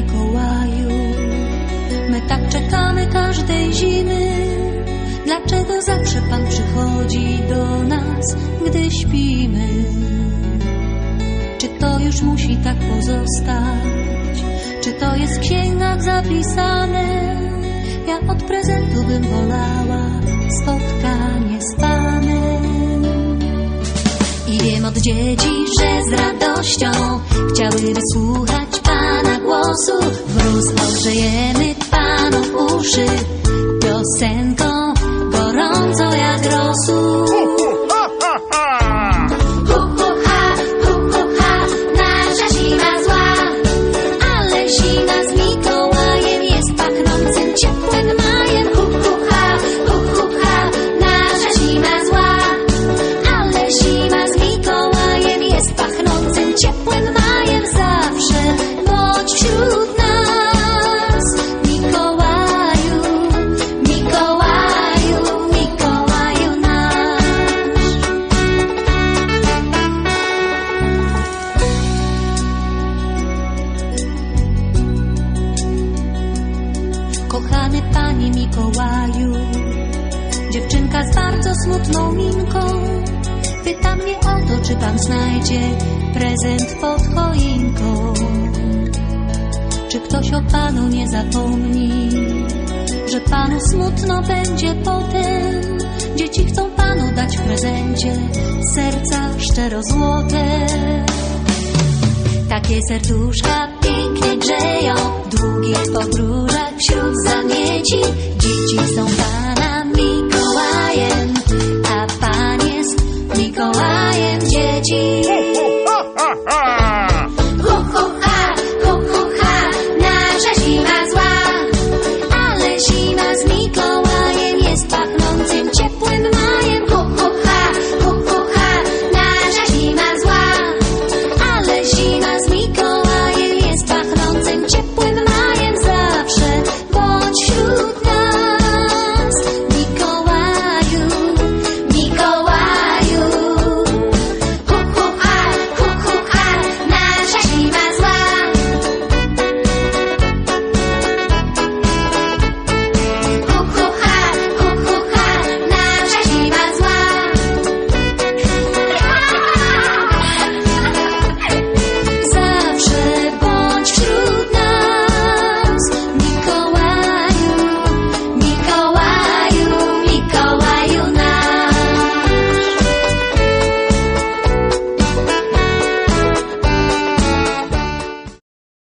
Mikołaju, my tak czekamy każdej zimy. Dlaczego zawsze Pan przychodzi do nas, gdy śpimy? Czy to już musi tak pozostać? Czy to jest w księgach zapisane? Ja od prezentu bym wolała spotkanie z Panem. I wiem od dzieci, że z radością chciały wysłuchać Wróz ogrzejemy Panów Mikołaju, dziewczynka z bardzo smutną minką pyta mnie o to, czy Pan znajdzie prezent pod choinką. Czy ktoś o Panu nie zapomni, że Panu smutno będzie potem? Dzieci chcą Panu dać w prezencie serca szczero złote. Takie serduszka pięknie grzeją długich podróżach wśród noite de são salvar.